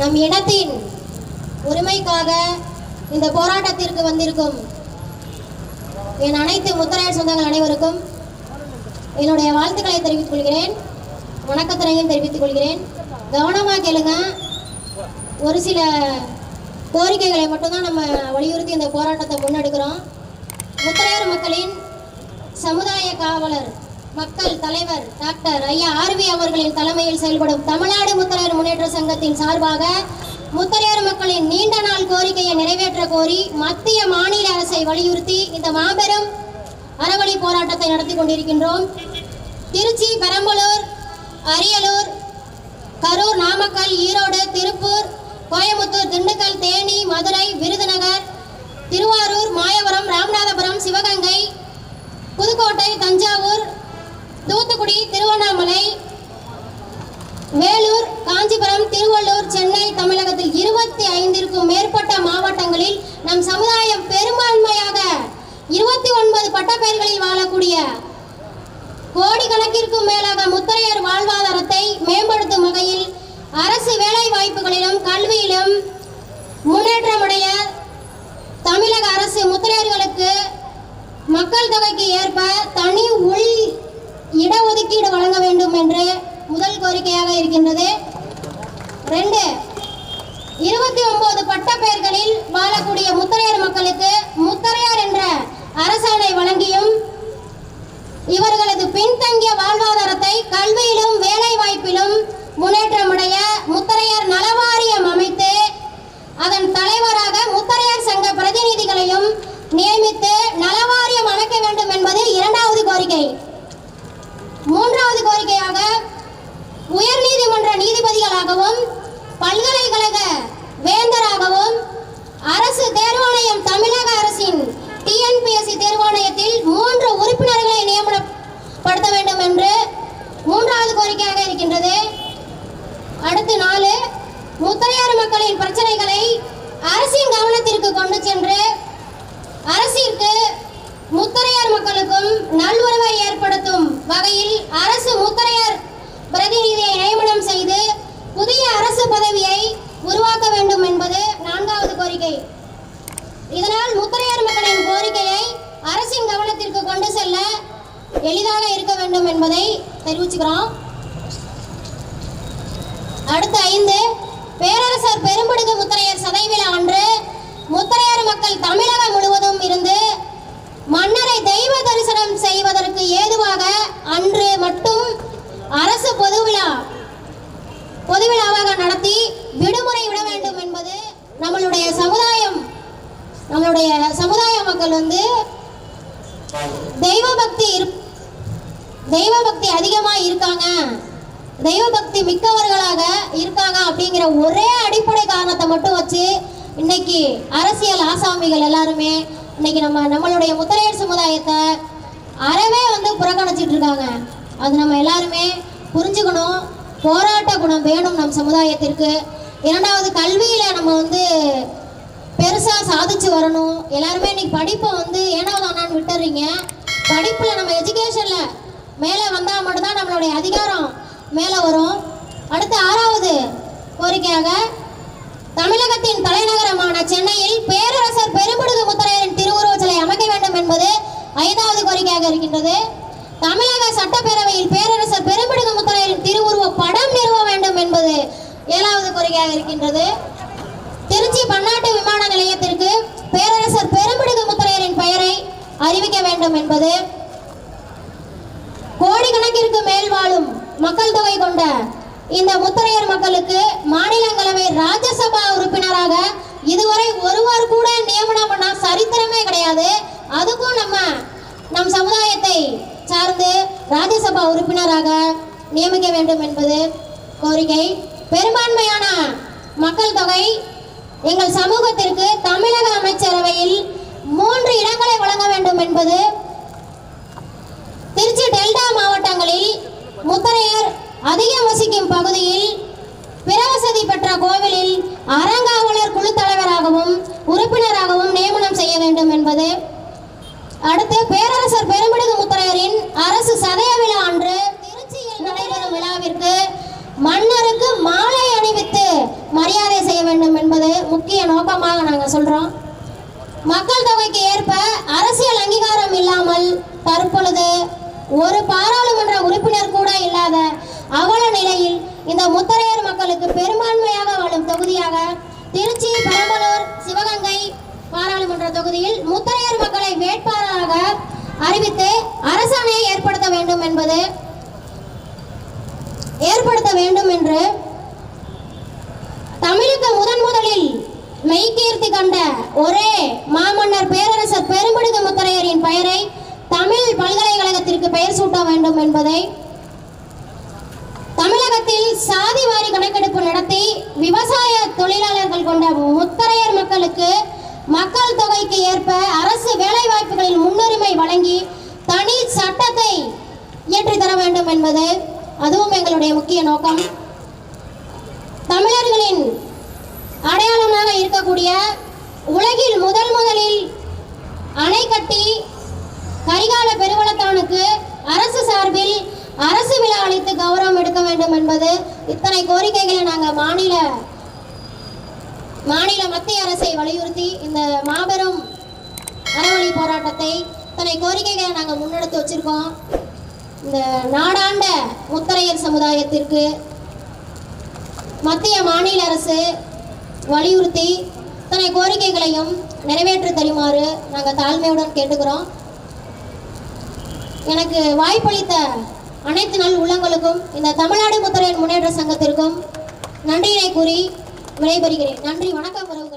நம் இனத்தின் உரிமைக்காக இந்த போராட்டத்திற்கு வந்திருக்கும் என் அனைத்து முத்தரையர் சொந்தங்கள் அனைவருக்கும் என்னுடைய வாழ்த்துக்களை தெரிவித்துக் கொள்கிறேன். வணக்கத்தினையும் தெரிவித்துக் கொள்கிறேன். கவனமாக கேளுங்க. ஒரு சில கோரிக்கைகளை மட்டும்தான் நம்ம வலியுறுத்தி இந்த போராட்டத்தை முன்னெடுக்கிறோம். முத்தரையர் மக்களின் சமுதாய காவலர் மக்கள் தலைவர் டாக்டர் ஐயா ஆர்வி அவர்களின் தலைமையில் செயல்படும் தமிழ்நாடு முத்தரையர் முன்னேற்ற சங்கத்தின் சார்பாக முத்தரையர் மக்களின் நீண்ட நாள் கோரிக்கையை நிறைவேற்ற கோரி மத்திய மாநில அரசை வலியுறுத்தி இந்த மாபெரும் அறவழி போராட்டத்தை நடத்தி கொண்டிருக்கின்றோம். திருச்சி பெரம்பலூர் அரியலூர் கரூர் நாமக்கல் ஈரோடு திருப்பூர் கோயம்புத்தூர் திண்டுக்கல் தேனி மதுரை விருதுநகர் திருவாரூர் மாயவரம் ராமநாதபுரம் சிவகங்கை புதுக்கோட்டை தஞ்சாவூர் தூத்துக்குடி திருவண்ணாமலை வேலூர் காஞ்சிபுரம் திருவள்ளூர் சென்னை தமிழகத்தில் இருபத்தி ஐந்திற்கும் மேற்பட்ட மாவட்டங்களில் நம் சமுதாயம் பெரும்பான்மையாக இருபத்தி ஒன்பது பட்டப்பெயர்களில் வாழக்கூடிய கோடிக்கணக்கிற்கும் மேலாக முத்தரையர் வாழ்வாதாரத்தை மேம்படுத்தும் வகையில் அரசு வேலை வாய்ப்புகளிலும் கல்வியிலும் முன்னேற்றமுடைய தமிழக அரசு முத்திரையர்களுக்கு மக்கள் தொகைக்கு ஏற்ப தனி உள் இடஒதுக்கீடு வழங்க வேண்டும் என்று முதல் கோரிக்கையாக இருக்கின்றது. ரெண்டு இருபத்தி ஒன்பது பட்டப்பெயர்களில் வாழக்கூடிய முத்தரையர் மக்களுக்கு முத்தரையர் என்ற அரசாணை வழங்கியும் இவர்களது பின்தங்கிய வாழ்வாதாரத்தை கல்வியிலும் வேலை வாய்ப்பிலும் முன்னேற்றமடைய முத்தரையர் நலவாரியம் அமைத்து அதன் தலைவராக முத்தரையர் சங்க பிரதிநிதிகளையும் நியமித்து நலவாரியம் அமைக்க வேண்டும் என்பது இரண்டாவது கோரிக்கை மூன்றாவது கோரிக்கையாக உயர்நீதிமன்ற நீதிபதிகளாகவும் பல்கலைக்கழக வேந்தராகவும் அரசு தேர்வாணையம் தமிழக அரசின் டிஎன்பிஎஸ்சி தேர்வாணையத்தில் மூன்று உறுப்பினர்களை படுத்த வேண்டும் என்று மூன்றாவது கோரிக்கையாக இருக்கின்றது. அடுத்து நாலு முத்தரையார் மக்களின் பிரச்சனைகளை அரசின் கவனத்திற்கு கொண்டு சென்று அரசிற்கு முத்தரையார் மக்களுக்கு எளிதாக இருக்க வேண்டும் என்பதை தெரிவிச்சுக்கிறோம். அடுத்த ஐந்து பேரரசர் பெரும்பிடுகு முத்தரையர் சதை விழா அன்று முத்தரையர் மக்கள் தமிழகம் முழுவதும் இருந்து மன்னரை தெய்வ தரிசனம் செய்வதற்கு ஏதுவாக அன்று மட்டும் அரசு பொதுவிழா பொதுவிழாவாக நடத்தி விடுமுறை விட வேண்டும் என்பது நம்மளுடைய சமுதாயம் நம்மளுடைய சமுதாய மக்கள் வந்து தெய்வ பக்தி இருப்- தெய்வ பக்தி அதிகமா இருக்காங்க. தெய்வ பக்தி மிக்கவர்களாக இருக்காங்க அப்படிங்கிற ஒரே அடிப்படை காரணத்தை மட்டும் வச்சு இன்னைக்கு அரசியல் ஆசாமிகள் எல்லாருமே இன்னைக்கு நம்ம நம்மளுடைய முத்தரையர் சமுதாயத்தை அறவே வந்து புறக்கணிச்சிட்டு இருக்காங்க. அது நம்ம எல்லாருமே புரிஞ்சுக்கணும். போராட்ட குணம் வேணும் நம் சமுதாயத்திற்கு. இரண்டாவது கல்வியில நம்ம வந்து பெருசா சாதிச்சு வரணும். எல்லாருமே இன்னைக்கு படிப்பை வந்து ஏனோ தானான்னு விட்டுறீங்க. படிப்புல நம்ம எஜுகேஷன்ல மேலே வந்தால் மட்டும்தான் நம்மளுடைய அதிகாரம் மேலே வரும். அடுத்து ஆறாவது கோரிக்கையாக தமிழகத்தின் தலைநகரமான சென்னையில் பேரரசர் பெருமுடுகு முத்தரையரின் திருவுருவச் சிலை அமைக்க வேண்டும் என்பது ஐந்தாவது கோரிக்கையாக இருக்கின்றது. தமிழக சட்டப்பேரவையில் பேரரசர் பெருமுடுகு முத்தரையரின் திருவுருவ படம் நிறுவ வேண்டும் என்பது ஏழாவது கோரிக்கையாக இருக்கின்றது. திருச்சி பன்னாட்டு விமான நிலையத்திற்கு பேரரசர் பெருமுடுகு முத்தரையரின் பெயரை அறிவிக்க வேண்டும் என்பது மேல் வாழும் மக்கள் தொகை கொண்ட இந்த முத்தரையர் மக்களுக்கு மாநிலங்களவை ராஜ்யசபா உறுப்பினராக இதுவரை ஒருவர் கூட நியமனம் பண்ண சரித்திரமே கிடையாது. அதுக்கும் நம்ம நம் சமுதாயத்தை சார்ந்து ராஜ்யசபா உறுப்பினராக நியமிக்க வேண்டும் என்பது கோரிக்கை. பெரும்பான்மையான மக்கள் தொகை எங்கள் சமூகத்திற்கு தமிழக அமைச்சரவையில் மூன்று இடங்களை வழங்க வேண்டும் என்பது திருச்சி டெல்டா மாவட்டங்களில் முத்தரையர் அதிகம் வசிக்கும் பகுதியில் பிறவசதி பெற்ற கோவிலில் அறங்காவலர் குழு தலைவராகவும் உறுப்பினராகவும் நியமனம் செய்ய வேண்டும் என்பது. அடுத்து பேரரசர் பெருமிடுகு முத்தரையரின் அரசு சதய விழா அன்று திருச்சியில் நடைபெறும் விழாவிற்கு மன்னருக்கு மாலை அணிவித்து மரியாதை செய்ய வேண்டும் என்பது முக்கிய நோக்கமாக நாங்கள் சொல்கிறோம் மக்கள் தொகைக்கு ஏற்ப அரசியல் அங்கீகாரம் இல்லாமல் தற்பொழுது ஒரு பாராளுமன்ற உறுப்பினர் கூட இல்லாத அவல நிலையில் இந்த முத்தரையர் மக்களுக்கு பெரும்பான்மையாக வாழும் தொகுதியாக திருச்சி பெரம்பலூர் சிவகங்கை பாராளுமன்ற தொகுதியில் முத்தரையர் மக்களை வேட்பாளராக அறிவித்து அரசாணையை ஏற்படுத்த வேண்டும் என்பது ஏற்படுத்த வேண்டும் என்று தமிழுக்கு முதன் முதலில் மெய்கீர்த்தி கண்ட ஒரே மாமன்னர் பேரரசர் பெரும்பிடுகு முத்தரையரின் பெயரை தமிழ் பல்கலைக்கழகத்திற்கு பெயர் சூட்ட வேண்டும் என்பதை தமிழகத்தில் சாதி வாரி கணக்கெடுப்பு நடத்தி விவசாய தொழிலாளர்கள் கொண்ட முத்தரையர் மக்களுக்கு மக்கள் தொகைக்கு ஏற்ப அரசு வேலை வாய்ப்புகளில் முன்னுரிமை வழங்கி தனி சட்டத்தை இயற்றி தர வேண்டும் என்பது அதுவும் எங்களுடைய முக்கிய நோக்கம். தமிழர்களின் அடையாளமாக இருக்கக்கூடிய உலகில் முதல் முதலில் அணை கட்டி கரிகால பெருவளத்தானுக்கு அரசு சார்பில் அரசு விழா அளித்து கௌரவம் வேண்டும் என்பது இத்தனை கோரிக்கைகளை நாங்கள் மாநில மாநில மத்திய அரசை வலியுறுத்தி இந்த மாபெரும் அறவழி போராட்டத்தை இத்தனை கோரிக்கைகளை நாங்கள் முன்னெடுத்து வச்சிருக்கோம். இந்த நாடாண்ட முத்தரையர் சமுதாயத்திற்கு மத்திய மாநில அரசு வலியுறுத்தி இத்தனை கோரிக்கைகளையும் நிறைவேற்றி தருமாறு நாங்கள் தாழ்மையுடன் கேட்டுக்கிறோம். எனக்கு வாய்ப்பளித்த அனைத்து நல் உள்ளங்களுக்கும் இந்த தமிழ்நாடு முத்தரையர் முன்னேற்ற சங்கத்திற்கும் நன்றியினை கூறி விடைபெறுகிறேன். நன்றி வணக்கம் உறவு.